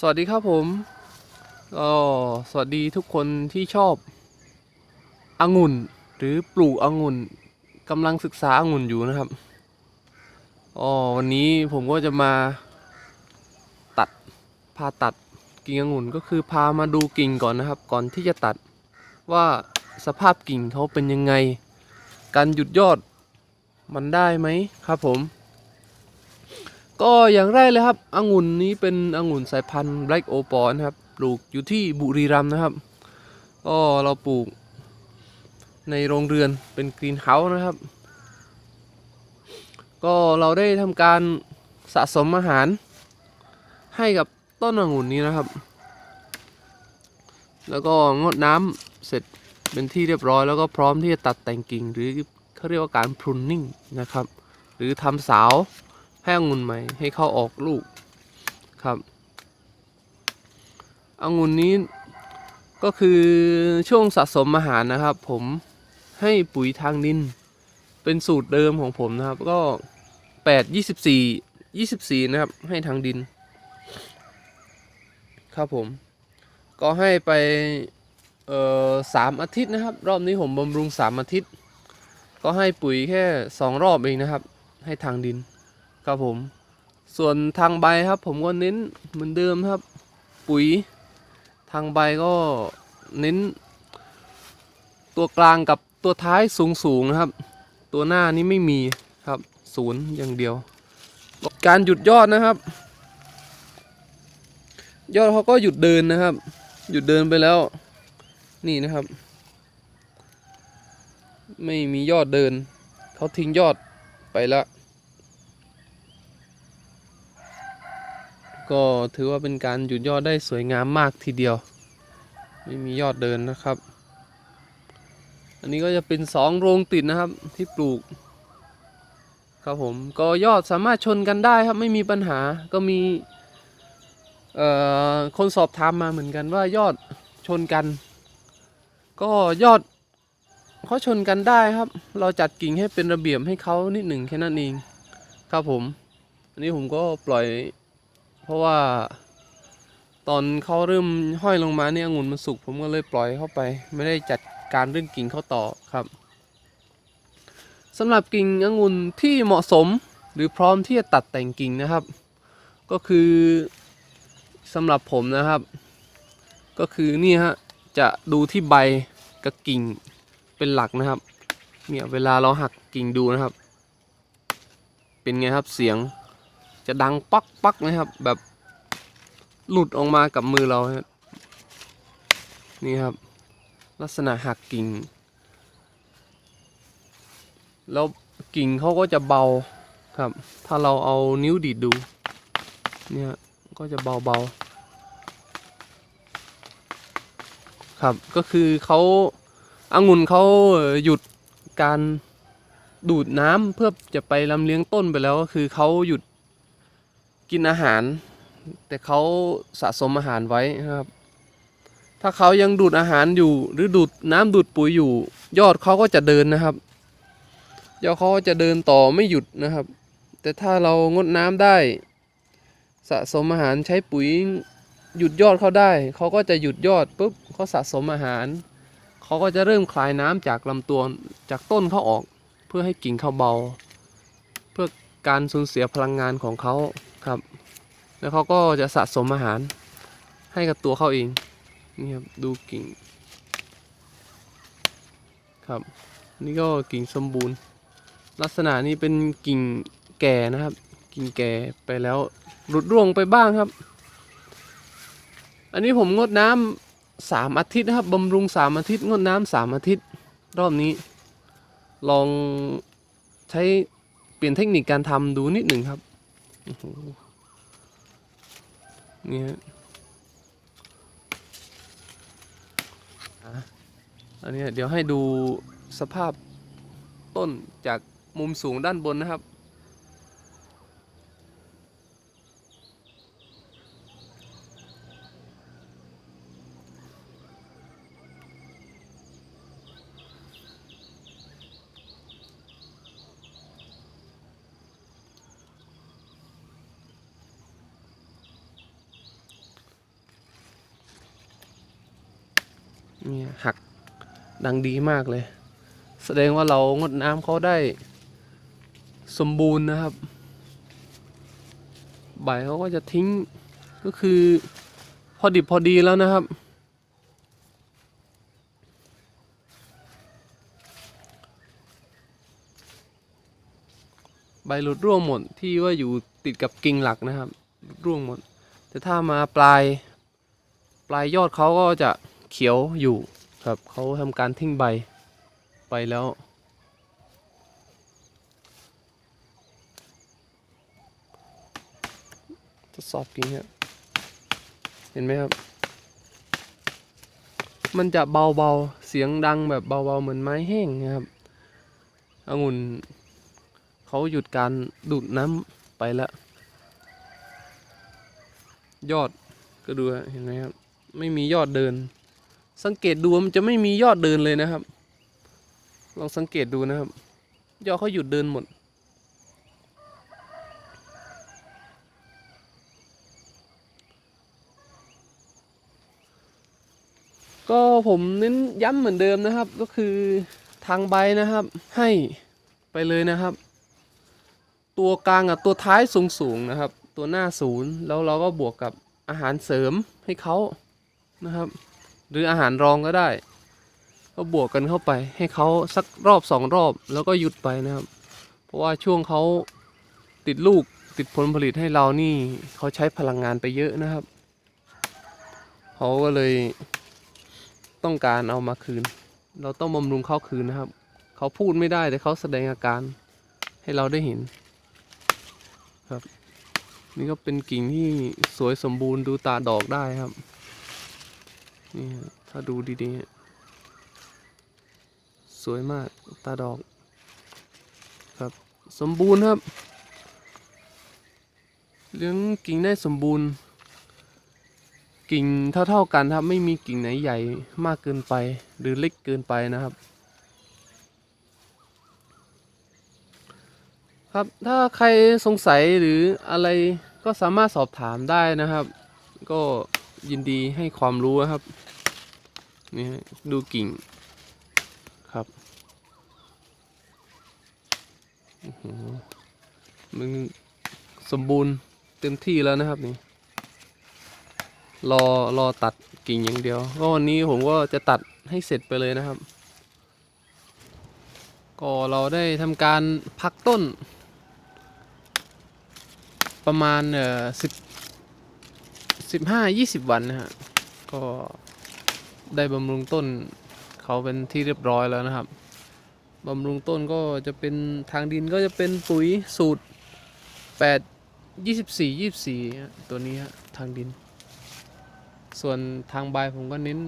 สวัสดีครับผมก็สวัสดีทุกคนที่ชอบองุ่น หรือปลูกองุ่นกำลังศึกษาองุ่นอยู่นะครับอ๋อวันนี้ผมก็จะมาตัดพาตัดกิ่งองุ่นก็คือพามาดูกิ่งก่อนนะครับ ก่อนที่จะตัดว่าสภาพกิ่งเขาเป็นยังไง การหยุดยอดมันได้ไหมครับผม ก็อย่างแรกเลยครับองุ่นนี้เป็นองุ่นสายพันธุ์ Black o p a l นะครับ ปลูกอยู่ที่บุรีรัมย์นะครับ ก็เราปลูกในโรงเรือนเป็นกรีนเฮาส์นะครับ ก็เราได้ทำการสะสมอาหาร ให้กับต้นองุ่นนี้นะครับ แล้วก็งดน้ำเสร็จเป็นที่เรียบร้อย แล้วก็พร้อมที่จะตัดแต่งกิ่ง หรือเขาเรียกว่าการพรุนนิ่งนะครับ หรือทำสาว ให้องุ่นใหม่ให้เข้าออกลูกครับองุ่นนี้ก็คือช่วงสะสมอาหารนะครับ ผมให้ปุ๋ยทางดิน เป็นสูตรเดิมของผมนะครับ ก็แปดยี่สิบสี่ยี่สิบสี่นะครับ ให้ทางดิน ครับผม ก็ให้ไปเอ่อสามอาทิตย์นะครับ รอบนี้ผมบำรุงสามอาทิตย์ ก็ให้ปุ๋ยแค่สองรอบเองนะครับ ให้ทางดิน ครับผม ส่วนทางใบครับผมก็เน้นเหมือนเดิมครับ ปุ๋ย ทางใบก็เน้น ตัวกลางกับตัวท้ายสูงสูงๆนะครับ ตัวหน้านี้ไม่มีครับศูนย์อย่างเดียว การหยุดยอดนะครับ ยอดเขาก็หยุดเดินนะครับ หยุดเดินไปแล้วนี่นะครับ ไม่มียอดเดินเขาทิ้งยอดไปแล้ว ก็ถือว่าเป็นการหยุดยอดได้สวยงามมากทีเดียว ไม่มียอดเดินนะครับ อันนี้ก็จะเป็นสองโรงติดนะครับที่ปลูก ครับผมก็ยอดสามารถชนกันได้ครับไม่มีปัญหาก็มีคนสอบถามมาเหมือนกันว่ายอดชนกัน ก็ยอดเขาชนกันได้ครับ เราจัดกิ่งให้เป็นระเบียบให้เขานิดหนึ่งแค่นั้นเอง ครับผม อันนี้ผมก็ปล่อย เพราะว่าตอนเขาเริ่มห้อยลงมาเนี่ยองุ่นมันสุกผมก็เลยปล่อยเข้าไป ไม่ได้จัดการเรื่องกิ่งเขาต่อครับสำหรับกิ่งองุ่นที่เหมาะสมหรือพร้อมที่จะตัดแต่งกิ่งนะครับ ก็คือสำหรับผมนะครับ ก็คือนี่ฮะจะดูที่ใบกับกิ่งเป็นหลักนะครับเนี่ยเวลาเราหักกิ่งดูนะครับ เป็นไงครับเสียง จะดังปักปักนะครับ แบบหลุดออกมากับมือเราครับนี่ครับ ลักษณะหักกิ่ง แล้วกิ่งเขาก็จะเบาครับ ถ้าเราเอานิ้วดีดดู เนี่ยก็จะเบาเบาๆครับก็คือเขาองุ่นเขาหยุดการดูดน้ำเพื่อจะไปลำเลี้ยงต้นไปแล้วก็คือเขาหยุด กินอาหาร แต่เขาสะสมอาหารไว้นะครับ ถ้าเขายังดูดอาหารอยู่ หรือดูดน้ำดูดปุ๋ยอยู่ ยอดเขาก็จะเดินนะครับยอดเขาจะเดินต่อไม่หยุดนะครับ แต่ถ้าเรางดน้ำได้ สะสมอาหารใช้ปุ๋ยหยุดยอดเขาได้เขาก็จะหยุดยอดปุ๊บเขาสะสมอาหารเขาก็จะเริ่มคลายน้ำจากลำตัวจากต้นเขาออก เพื่อให้กิ่งเขาเบา เพื่อการสูญเสียพลังงานของเขา ครับ แล้วเขาก็จะสะสมอาหารให้กับตัวเขาเอง นี่ครับ ดูกิ่ง ครับ นี่ก็กิ่งสมบูรณ์ ลักษณะนี้เป็นกิ่งแก่นะครับ กิ่งแก่ไปแล้วหลุดร่วงไปบ้างครับ อันนี้ผมงดน้ำสามอาทิตย์นะครับบำรุงสามอาทิตย์ งดน้ำสามอาทิตย์ รอบนี้ ลองใช้เปลี่ยนเทคนิคการทำดูนิดหนึ่งครับ โอ้โหนี่ฮะอะอันนี้เดี๋ยวให้ดูสภาพต้นจากมุมสูงด้านบนนะครับ นี่หักดังดีมากเลย แสดงว่าเรางดน้ำเขาได้สมบูรณ์นะครับ ใบเขาก็จะทิ้งก็คือพอดิบพอดีแล้วนะครับ ใบหลุดร่วงหมดที่ว่าอยู่ติดกับกิ่งหลักนะครับ ร่วงหมด แต่ถ้ามาปลาย ปลายยอดเขาก็จะ เขียวอยู่ครับเขาทำการทิ้งใบไปแล้ว ทดสอบกิ่งครับเห็นไหมครับ มันจะเบาๆ เสียงดังแบบเบาๆ เหมือนไม้แห้งนะครับองุ่นเขาหยุดการดูดน้ำไปแล้วยอดก็ดูเห็นไหมครับ ไม่มียอดเดิน สังเกตดูมันจะไม่มียอดเดินเลยนะครับ ลองสังเกตดูนะครับ ยอดเขาหยุดเดินหมด ก็ผมเน้นย้ำเหมือนเดิมนะครับ ก็คือทางใบนะครับ ให้ไปเลยนะครับ ตัวกลางกับตัวท้ายสูงๆนะครับ ตัวหน้าศูนย์แล้วเราก็บวกกับอาหารเสริมให้เขานะครับ หรืออาหารรองก็ได้ ก็บวกกันเข้าไป ให้เขาสักรอบสองรอบแล้วก็หยุดไปนะครับ เพราะว่าช่วงเขาติดลูกติดผลผลิตให้เรานี่เขาใช้พลังงานไปเยอะนะครับเขาก็เลยต้องการเอามาคืน เราต้องบำรุงเขาคืนนะครับ เขาพูดไม่ได้แต่เขาแสดงอาการให้เราได้เห็นครับ นี่ก็เป็นกิ่งที่สวยสมบูรณ์ดูตาดอกได้ครับ นี่ฮะถ้าดูดีๆ สวยมากตาดอก ครับ สมบูรณ์ครับ เลี้ยงกิ่งได้สมบูรณ์ กิ่งเท่าๆกันครับ ไม่มีกิ่งไหนใหญ่มากเกินไป หรือเล็กเกินไปนะครับ ครับถ้าใครสงสัยหรืออะไรก็สามารถสอบถามได้นะครับ ก็ ยินดีให้ความรู้นะครับ นี่ดูกิ่งครับมันสมบูรณ์เต็มที่แล้วนะครับนี่ รอรอตัดกิ่งอย่างเดียว ก็วันนี้ผมก็จะตัดให้เสร็จไปเลยนะครับ ก็เราได้ทำการพักต้น ประมาณเอ่อสิบ สิบห้ายี่สิบวันนะฮะ ก็ได้บำรุงต้นเขาเป็นที่เรียบร้อยแล้วนะครับบำรุงต้นก็จะเป็นทางดินก็จะเป็นปุ๋ยสูตรแปดยี่สิบสี่ยี่สิบสี่ตัวนี้ฮะทางดิน ส่วนทางใบผมก็เน้น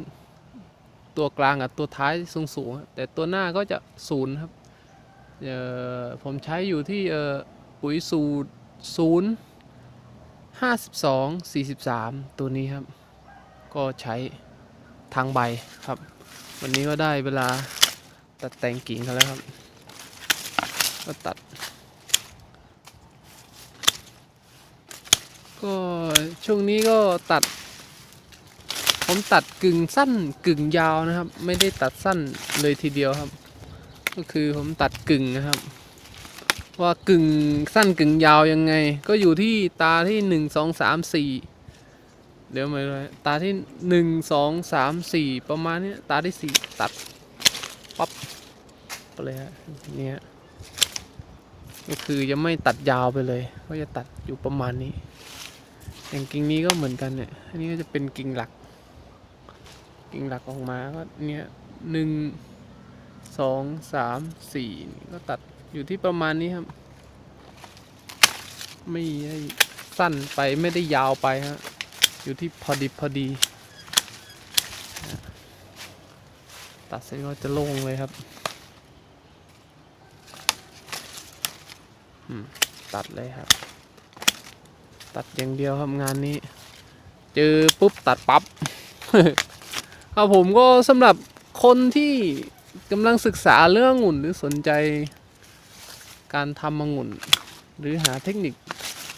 ตัวกลางกับตัวท้ายสูงสูงแต่ตัวหน้าก็จะศูนย์ครับผมใช้อยู่ที่ปุ๋ยสูตรศูนย์ ห้าสิบสองสี่สิบสามตัวนี้ครับ ก็ใช้ทางใบครับ วันนี้ก็ได้เวลาตัดแต่งกิ่งกันแล้วครับ ก็ตัด ก็ช่วงนี้ก็ตัด ผมตัดกึ่งสั้นกึ่งยาวนะครับ ไม่ได้ตัดสั้นเลยทีเดียวครับ ก็คือผมตัดกึ่งนะครับ ว่ากึ่งสั้นกึ่งยาวยังไง ก็อยู่ที่ตาที่หนึ่งสองสามสี่เดี๋ยวมาเลยตาที่หนึ่งสองสามสี่ประมาณนี้ตาที่สี่ตัดปั๊บไปเลยฮะเนี่ยก็คือยังไม่ตัดยาวไปเลย ก็จะตัดอยู่ประมาณนี้ อย่างกิ่งนี้ก็เหมือนกันเนี่ยอันนี้ก็จะเป็นกิ่งหลัก กิ่งหลักออกมาก็เนี่ยหนึ่งสองสามสี่ก็ตัด อยู่ที่ประมาณนี้ครับ ไม่ได้สั้นไปไม่ได้ยาวไปฮะ อยู่ที่พอดีพอดี ตัดเสร็จก็จะโล่งเลยครับ ตัดเลยครับ ตัดอย่างเดียวครับงานนี้ เจอปุ๊บตัดปั๊บครับผมก็สำหรับคนที่กำลังศึกษาเรื่ององุ่นหรือสนใจ การทำองุ่น หรือหาเทคนิค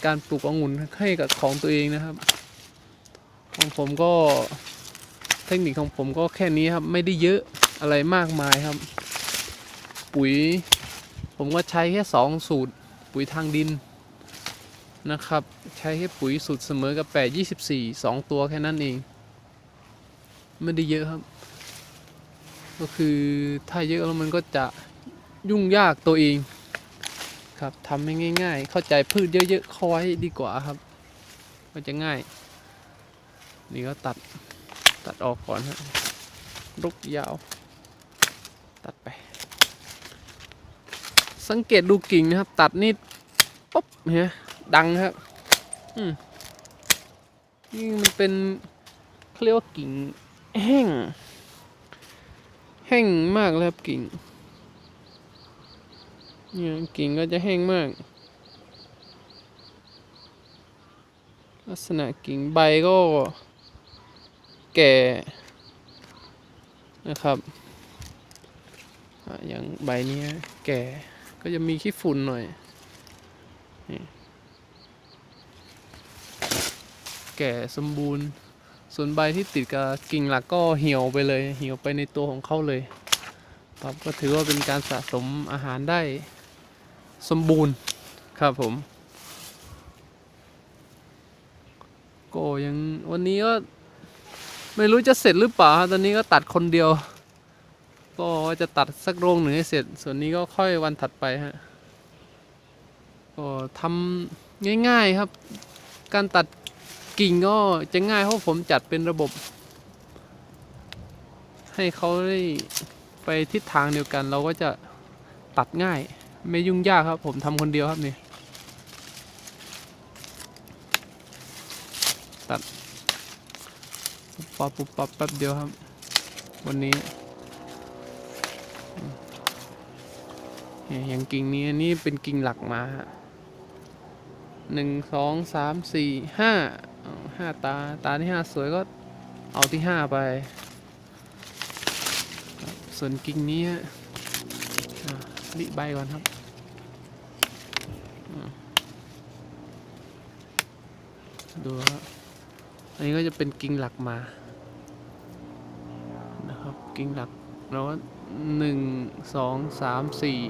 การปลูกองุ่นให้กับของตัวเองนะครับ ของผมก็คทคนิคของผมก็แค่นี้ครับ ไม่ได้เยอะอะไรมากมายครับ ปุ๋ย ผมก็ใช้แค่สองสูตร ปุ๋ยทางดินนะครับ ใช้แค่ปุ๋ยสูตรเสมอกับ 8 24 2 ตัวแค่นั้นเอง ไม่ได้เยอะครับ ก็คือถ้าเยอะแล้วมันก็จะยุ่งยากตัวเอง ครับทำให้ง่าย ๆ เข้าใจพืชเยอะๆเข้าไว้ดีกว่าครับ ก็จะง่าย นี่ก็ตัดตัดออกก่อนฮะรุกยาว ตัดไป สังเกตดูกิ่งนะครับ ตัดนี่ปุ๊บเฮ้ยดังครับอืมนี่มันเป็นเขาเรียกว่ากิ่งแห้ง แห้งมากเลยครับกิ่ง เนี่ยกิ่งก็จะแห้งมาก ลักษณะกิ่งใบก็แก่นะครับอย่างใบนี้แก่ก็จะมีขี้ฝุ่นหน่อย แก่สมบูรณ์ ส่วนใบที่ติดกับกิ่งหลักก็เหี่ยวไปเลย เหี่ยวไปในตัวของเขาเลยครับก็ถือว่าเป็นการสะสมอาหารได้ สมบูรณ์ครับผม ก็ยังวันนี้ก็ไม่รู้จะเสร็จหรือเปล่าตอนนี้ก็ตัดคนเดียว ก็จะตัดสักโรงหนึ่งให้เสร็จ ส่วนนี้ก็ค่อยวันถัดไปฮะก็ทำง่ายๆครับ การตัดกิ่งก็จะง่ายเพราะผมจัดเป็นระบบ ให้เขาได้ไปทิศทางเดียวกัน เราก็จะตัดง่าย ไม่ยุ่งยากครับ ผมทำคนเดียวครับนี่ปุ๊บปับปุ๊บปับแป๊บเดียวครับ วันนี้อืมเนี่ยอย่างกิ่งนี้อันนี้เป็นกิ่งหลักมาฮะหนึ่งสองสามสี่ห้าห้าตา ตาที่ห้าสวยก็เอาที่ห้าไป ส่วนกิ่งนี้ ริใบก่อนครับดูครับอันนี้ก็จะเป็นกิ่งหลักมา นะครับ กิ่งหลักแล้วก็หนึ่งสองสามสี่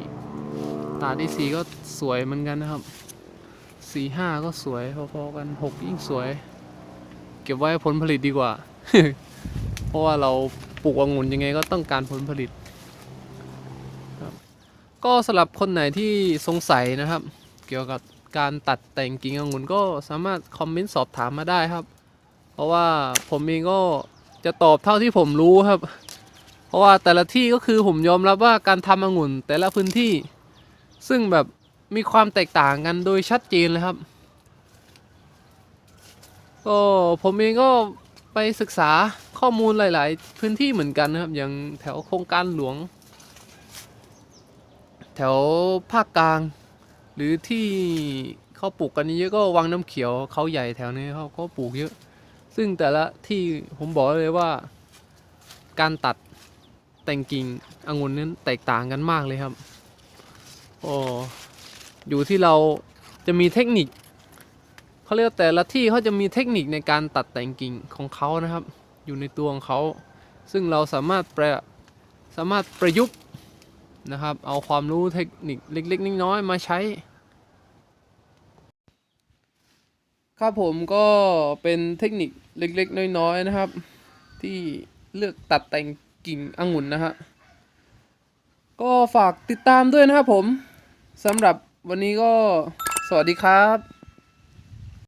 ตาที่สี่ก็สวยเหมือนกันนะครับสี่ห้าก็สวยพอๆกันหกยิ่งสวย เก็บไว้ผลผลิตดีกว่า เพราะว่าเราปลูกองุ่นยังไงก็ต้องการผลผลิต ก็สำหรับคนไหนที่สงสัยนะครับ เกี่ยวกับการตัดแต่งกิ่งองุ่นก็สามารถคอมเมนต์สอบถามมาได้ครับ เพราะว่าผมเองก็จะตอบเท่าที่ผมรู้ครับ เพราะว่าแต่ละที่ก็คือผมยอมรับว่าการทำองุ่นแต่ละพื้นที่ ซึ่งแบบมีความแตกต่างกันโดยชัดเจนเลยครับ ก็ผมเองก็ไปศึกษาข้อมูลหลาย ๆ พื้นที่เหมือนกันนะครับ อย่างแถวโครงการหลวง แถวภาคกลาง หรือที่เขาปลูกกันเยอะก็วังน้ำเขียวเขาใหญ่แถวนี้เขาก็ปลูกเยอะ ซึ่งแต่ละที่ผมบอกเลยว่า การตัดแต่งกิ่งองุ่นนั้นแตกต่างกันมากเลยครับโอ้อยู่ที่เราจะมีเทคนิคเขาเรียกแต่ละที่เขาจะมีเทคนิคในการตัดแต่งกิ่งของเขานะครับ อยู่ในตัวของเขา ซึ่งเราสามารถประสามารถประยุกต์ นะครับ เอาความรู้เทคนิคเล็กๆน้อยๆมาใช้ ครับผมก็เป็นเทคนิคเล็กๆน้อยๆนะครับ ที่เลือกตัดแต่งกิ่งองุ่นนะฮะก็ฝากติดตามด้วยนะครับผมสำหรับวันนี้ก็สวัสดีครับ